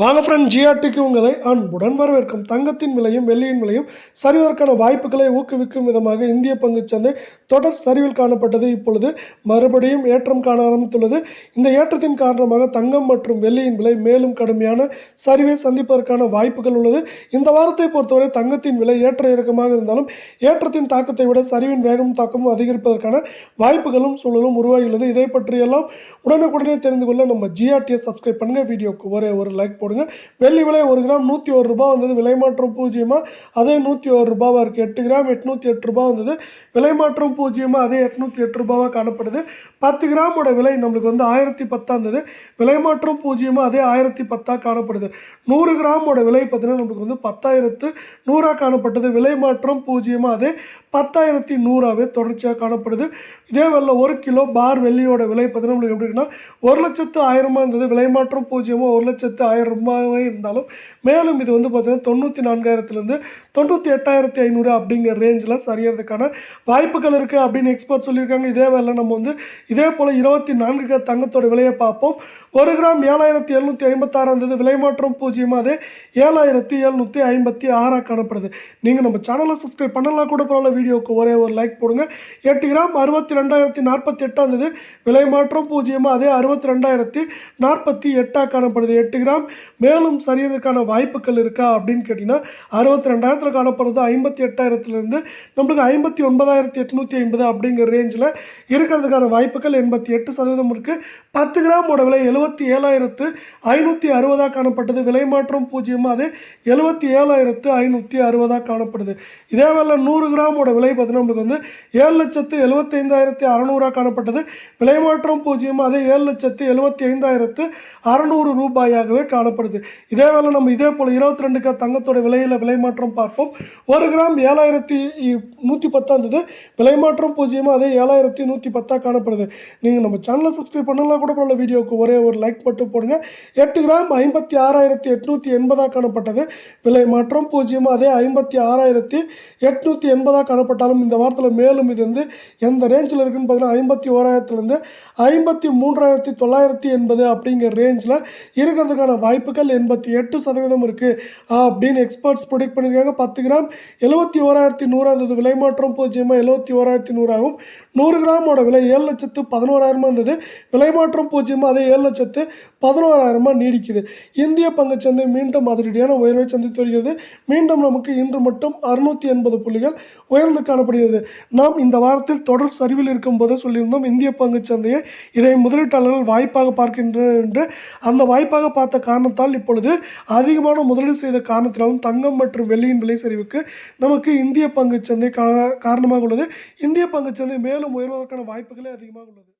வாங்க ஃப்ரெண்ட் ஜிஆர்டிக்கு உங்களை அன்புடன் வரவேற்கும். தங்கத்தின் விலையும் வெள்ளியின் விலையும் சரிவதற்கான வாய்ப்புகளை ஊக்குவிக்கும் விதமாக இந்திய பங்குச் சந்தை தொடர் சரிவில் காணப்பட்டது. இப்பொழுது மறுபடியும் ஏற்றம் காண ஆரம்பித்துள்ளது. இந்த ஏற்றத்தின் காரணமாக தங்கம் மற்றும் வெள்ளியின் விலை மேலும் கடுமையான சரிவை சந்திப்பதற்கான வாய்ப்புகள் உள்ளது. இந்த வாரத்தை பொறுத்தவரை தங்கத்தின் விலை ஏற்ற இறக்கமாக இருந்தாலும் ஏற்றத்தின் தாக்கத்தை விட சரிவின் வேகம் தாக்கமும் அதிகரிப்பதற்கான வாய்ப்புகளும் சூழலும் உருவாகியுள்ளது. இதை பற்றியெல்லாம் உடனுக்குடனே தெரிந்து கொள்ள நம்ம ஜிஆர்டியை சப்ஸ்கிரைப் பண்ணுங்கள் வீடியோக்கு ஒரே ஒரு லைக் போடுங்க வெள்ளி விலை ஒரு கிராம் நூற்றி ஒரு ரூபாய் வந்தது. விலை மாற்றம் பூஜ்ஜியமாக அதே நூற்றி ஒரு ரூபாவாக இருக்குது எட்டு கிராம் எட்நூற்றி எட்டு ரூபாய் வந்தது. விலை மாற்றம் பூஜ்ஜியமாக அதே எட்நூற்றி எட்டு ரூபாவாக காணப்படுது. பத்து கிராமோட விலை நம்மளுக்கு வந்து ஆயிரத்தி பத்தாக இருந்தது விலை மாற்றம் பூஜ்ஜியமாக அதே ஆயிரத்தி பத்தாக காணப்படுது. நூறு கிராமோட விலை பார்த்தீங்கன்னா நம்மளுக்கு வந்து பத்தாயிரத்து நூறாக காணப்பட்டது. விலை மாற்றம் பூஜ்ஜியமாக அதே பத்தாயிரத்தி நூறாவே தொடர்ச்சியாக காணப்படுது. இதே வெள்ள ஒரு கிலோ பார் வெள்ளியோட விலை பார்த்தீங்கன்னா நம்மளுக்கு எப்படி இருக்குன்னா ஒரு லட்சத்து ஆயிரமா இருந்தது. விலை மாற்றம் பூஜ்ஜியமாக ஒரு லட்சத்து ஆயிரம் ரூபாயே இருந்தாலும் மேலும் இது வந்து பார்த்தீங்கன்னா தொண்ணூற்றி நான்காயிரத்துலேருந்து தொண்ணூற்றி எட்டாயிரத்தி ஐநூறு அப்படிங்கிற ரேஞ்சில் சரியறதுக்கான வாய்ப்புகள் இருக்குது அப்படின்னு எக்ஸ்பர்ட் சொல்லியிருக்காங்க. இதே வேலை நம்ம வந்து இதே போல் இருபத்தி நான்கு தங்கத்தோட விலையை பார்ப்போம். ஒரு கிராம் ஏழாயிரத்தி எழுநூற்றி ஐம்பத்தாறு இருந்தது. விலை மாற்றம் பூஜ்ஜியமாக அதே ஏழாயிரத்தி எழுநூற்றி ஐம்பத்தி ஆறாக காணப்படுது. நீங்கள் நம்ம சேனலை சப்ஸ்கிரைப் பண்ணலாம் கூட பரவாயில்ல. வீடியோவுக்கு ஒரே ஒரு லைக் போடுங்க. எட்டு கிராம் அறுபத்தி ரெண்டாயிரத்தி நாற்பத்தி எட்டாக இருந்தது விலை மாற்றம் பூஜ்ஜியமாக அதே அறுபத்தி ரெண்டாயிரத்தி நாற்பத்தி எட்டாக காணப்படுது. எட்டு கிராம் மேலும் சரியறதுக்கான வாய்ப்புகள் இருக்கா அப்படின்னு கேட்டிங்கன்னா அறுபத்தி ரெண்டாயிரத்தில் காணப்படுறது ஐம்பத்தி எட்டாயிரத்துலேருந்து நம்மளுக்கு ஐம்பத்தி ஒன்பதாயிரத்தி எட்நூற்றி ஐம்பது அப்படிங்கிற ரேஞ்சில் இருக்கிறதுக்கான வாய்ப்புகள் எண்பத்தி எட்டு சதவீதம் இருக்குது பத்து கிராமோட விலை எழுபத்தி ஏழாயிரத்து ஐநூற்றி அறுபதாக காணப்பட்டது. விலை மாற்றம் பூஜ்ஜியமாக அது எழுபத்தி ஏழாயிரத்து ஐநூற்றி அறுபதாக காணப்படுது. இதே வேலை நூறு கிராமோட விலை பார்த்தீங்கன்னா நம்மளுக்கு வந்து ஏழு லட்சத்து எழுபத்தைந்தாயிரத்தி அறநூறாக காணப்பட்டது. விலை மாற்றம் பூஜ்ஜியமாக அதே ஏழு லட்சத்து எழுபத்தி ஐந்தாயிரத்து அறநூறு ரூபாயாகவே காணப்படுது. இதே வேலை நம்ம இதே போல் இருபத்தி ரெண்டு க தங்கத்தோட விலையில் விலை மாற்றம் பார்ப்போம். ஒரு கிராம் ஏழாயிரத்தி நூற்றி பத்தாக இருந்தது விலை மாற்றம் பூஜ்ஜியமாக அதே ஏழாயிரத்தி நூற்றி பத்தாக காணப்படுது. நீங்கள் நம்ம சேனலை சப்ஸ்கிரைப் பண்ணலாம் கூட பரவாயில்ல வீடியோக்கு ஒரே ஒரு லைக் மட்டும் போடுங்க. எட்டு கிராம் ஐம்பத்தி ஆறாயிரத்தி எட்நூற்றி எண்பதாக காணப்பட்டது. விலை மாற்றம் பூஜ்ஜியமாக அதே ஐம்பத்தி ஆறாயிரத்தி எட்நூற்றி எண்பதாக காணப்பட்டாலும் இந்த வாரத்தில் மேலும் இது வந்து எந்த ரேஞ்சில் இருக்குன்னு பார்த்தீங்கன்னா ஐம்பத்தி ஓராயிரத்துலேருந்து ஐம்பத்தி மூன்றாயிரத்தி தொள்ளாயிரத்தி எண்பது அப்படிங்கிற ரேஞ்சில் இருக்கிறதுக்கான வாய்ப்புகள் எண்பத்தி எட்டு சதவீதம் இருக்குது அப்படின்னு எக்ஸ்பர்ட்ஸ் ப்ரொடிக்ட் பண்ணியிருக்காங்க. பத்து கிராம் எழுபத்தி ஓராயிரத்தி நூறாக இருந்தது விலை மாற்றம் பூஜ்ஜியமாக எழுபத்தி ஓராயிரத்தி நூறாகும் நூறு கிராமோட விலை ஏழு லட்சத்து பதினோராயிரமா இருந்தது விலை மாற்றம் பூஜ்ஜியமாக அதே ஏழு லட்சத்து பதினோராயிரமா நீடிக்குது. இந்திய பங்குச்சந்தை மீண்டும் அதிரடியான உயர்வை சந்தித்து வருகிறது. மீண்டும் நமக்கு இன்று மட்டும் அறுநூற்றி எண்பது புள்ளிகள் உயர்ந்து காணப்படுகிறது. நாம் இந்த வாரத்தில் தொடர் சரிவில் இருக்கும்போது சொல்லியிருந்தோம் இந்திய பங்குச்சந்தையை இதை முதலீட்டாளர்கள் வாய்ப்பாக பார்க்கின்றனர் என்று. அந்த வாய்ப்பாக பார்த்த காரணத்தால் இப்பொழுது அதிகமான முதலீடு செய்த காரணத்தினாலும் தங்கம் மற்றும் வெள்ளியின் விலை சரிவுக்கு நமக்கு இந்திய பங்குச்சந்தை கா காரணமாக உள்ளது. இந்திய பங்குச்சந்தை மேலும் உயர்வதற்கான வாய்ப்புகளே அதிகமாக உள்ளது.